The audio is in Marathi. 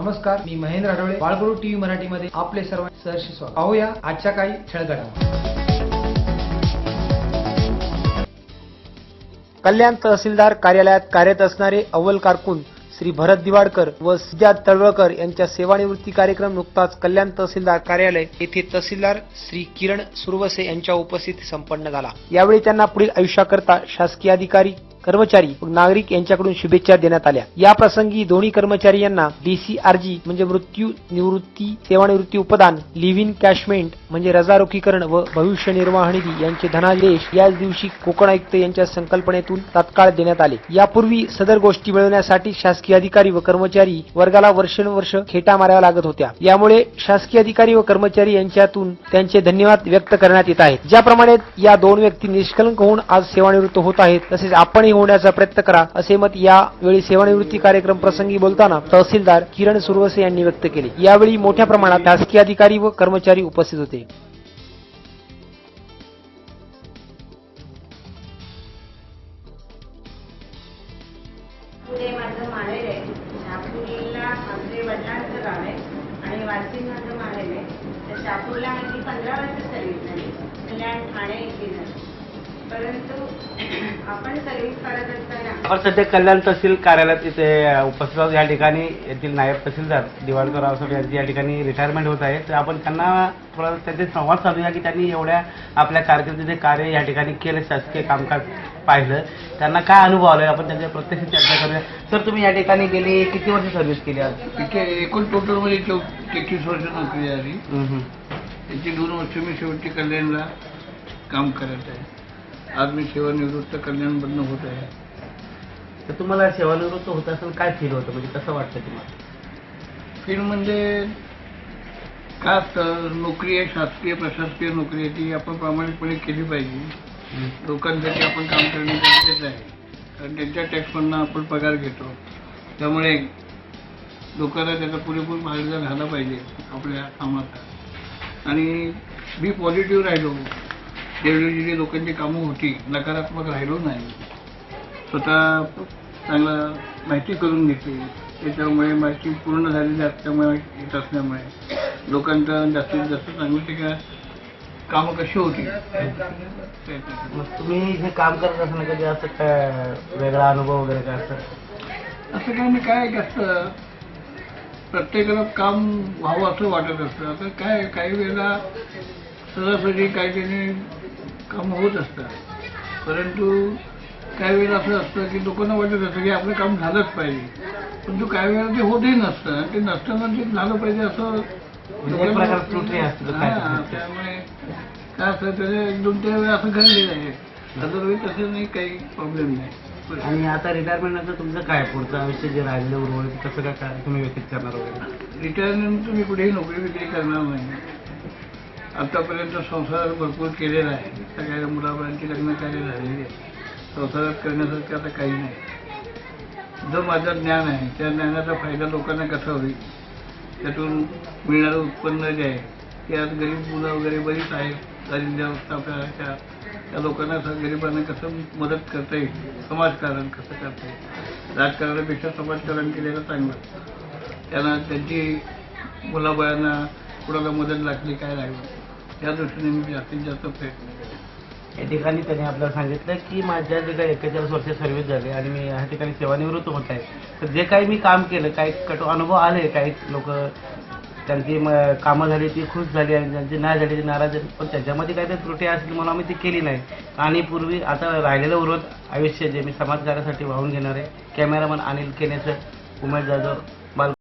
नमस्कार मी महेंद्र आढळळे बाळगुरु टीव्ही मराठीमध्ये आपले सर्व सहर्ष स्वागत. पाहूया आजच्या काही ठळघडामोडी कल्याण तहसीलदार कार्यालयात कार्यरत असणारे अव्वल कारकून श्री भरत दिवाडकर व सिद्धार्थ तळवळकर यांच्या सेवानिवृत्ती कार्यक्रम नुकताच कल्याण तहसीलदार कार्यालय येथे तहसीलदार श्री किरण सुरवसे यांच्या उपस्थितीत संपन्न झाला. यावेळी त्यांना पुढील आयुष्याकरता शासकीय अधिकारी कर्मचारी व नागरिक यांच्याकडून शुभेच्छा देण्यात आल्या. या प्रसंगी दोन्ही कर्मचारी यांना डीसीआरजी म्हणजे मृत्यू निवृत्ती सेवानिवृत्ती उपदान लिव्ह इन कॅशमेंट म्हणजे रजारोखीकरण व भविष्य निर्वाह निधी यांचे धनादेश याच दिवशी कोकण आयुक्त यांच्या संकल्पनेतून तात्काळ देण्यात आले. यापूर्वी सदर गोष्टी मिळवण्यासाठी शासकीय अधिकारी व कर्मचारी वर्गाला वर्षानुवर्ष खेटा माराव्या लागत होत्या. यामुळे शासकीय अधिकारी व कर्मचारी यांच्यातून त्यांचे धन्यवाद व्यक्त करण्यात येत आहेत. ज्याप्रमाणे या दोन व्यक्ती निष्कलंक होऊन आज सेवानिवृत्त होत आहेत तसेच आपणही होण्याचा प्रयत्न करा असे मत यावेळी सेवानिवृत्ती कार्यक्रम प्रसंगी बोलताना तहसीलदार किरण सुरवसे यांनी व्यक्त केले. यावेळी मोठ्या प्रमाणात शासकीय अधिकारी व कर्मचारी उपस्थित होते. पुढे माझं माहेर आहे. शापूरला आमचे वडिलांचं गाव आहे. आणि वाशिम माझं माहेर आहे. तर शापूरला माझी पंधरा वर्ष सर्व्हिस झाली कल्याण ठाणे इथे झाली आपण सध्या कल्याण तहसील कार्यालयात इथे उपस्थित आहोत. या ठिकाणी येथील नायब तहसीलदार दिवाळकर रावसाहेब यांची या ठिकाणी रिटायरमेंट होत आहे. तर आपण त्यांना थोडा त्यांचे संवाद साधूया की त्यांनी एवढ्या आपल्या कारकिर्दीत जे कार्य या ठिकाणी केलं शासकीय कामकाज पाहिलं. त्यांना काय अनुभव आलाय? आपण त्यांच्या प्रत्यक्ष चर्चा करूया. सर तुम्ही या ठिकाणी गेली किती वर्ष सर्व्हिस केली आज? एकूण टोटलमध्ये चौ तेहतीस वर्ष नोकरी झाली. त्याची दोन वर्ष मी शेवटी कल्याणला काम करत आहे. आज मी सेवानिवृत्त कल्याणमधनं होत आहे. तर तुम्हाला सेवानिवृत्त होत असेल काय फील होतं? म्हणजे कसं वाटतं तुम्हाला? फील्ड म्हणजे का नोकरी आहे शासकीय प्रशासकीय नोकरी आहे ती आपण प्रामाणिकपणे केली पाहिजे. लोकांसाठी आपण काम करणे गरजेचं आहे. कारण त्यांच्या टॅक्समधनं आपण पगार घेतो. त्यामुळे लोकांना त्याचा पुरेपूर फायदा झाला पाहिजे आपल्या कामाचा. आणि मी पॉझिटिव्ह राहिलो. जी लोकांची कामं होती नकारात्मक राहिलो नाही. स्वतः चांगला माहिती करून घेतली. त्याच्यामुळे माहिती पूर्ण झालेली असल्यामुळे येत असल्यामुळे लोकांचा जास्तीत जास्त चांगली ठिकाण कामं कशी होती. मग तुम्ही हे काम करत असताना कधी असं काय वेगळा अनुभव वगैरे काय असं? असं काही नाही काय असतं प्रत्येकाला काम व्हावं असं वाटत असतं. आता काय काही वेळेला काही काही काम होत असतात. परंतु काही वेळेला असं असतं की लोकांना वाटत असतं की आपलं काम झालंच पाहिजे. परंतु काही वेळेला ते होतही नसतं. आणि ते नसताना ते झालं पाहिजे असं म्हणजे त्रुटी काय हां? त्यामुळे काय असतं एक दोन चार वेळा असं घडलेलं आहे. तसं नाही काही प्रॉब्लेम नाही. आणि आता रिटायरमेंट नंतर तुमचं काय? पुढचं आयुष्य जे राहिलेलं उर्वरित कसं काय काय तुम्ही व्यतीत करणार वगैरे? रिटायरनंतर मी कुठेही नोकरी विक्री करणार नाही. आतापर्यंत संसार भरपूर केलेला आहे. सगळ्या मुलाबाळांची लग्न कार्य झालेली आहे. संसारात करण्यासारखं आता काही नाही. जो माझं ज्ञान आहे त्या ज्ञानाचा फायदा लोकांना कसा होईल? त्यातून मिळणारं उत्पन्न जे आहे ते आज गरीब मुलं वगैरे बरीच आहेत. दारिद्र्य त्या लोकांना गरिबांना कसं मदत करता येईल? समाजकारण कसं करता येईल? राजकारणापेक्षा समाजकारण केलेलं चांगलं. त्यांना त्यांची मुलाबाळांना कुणाला मदत लागली काय लागलं या दृष्टीने मी जास्तीत जास्त प्रयत्न या ठिकाणी त्यांनी आपल्याला सांगितलं की माझ्या जे काही एक्केचाळीस वर्ष सर्व्हिस झाली आणि मी ह्या ठिकाणी सेवानिवृत्त होत आहे. तर जे काही मी काम केलं काही कट अनुभव आले काही लोक त्यांची म- कामं झाली ती खुश झाली आणि ज्यांची नाही झाली ती नाराज झाली पण त्याच्यामध्ये काहीतरी त्रुटी असतील म्हणून आम्ही ती केली नाही. आणि पूर्वी आता राहिलेलं उर्वरित आयुष्य जे मी समाजकार्यासाठी वाहून घेणार आहे. कॅमेरामन अनिल केनेसर उमेश जाधव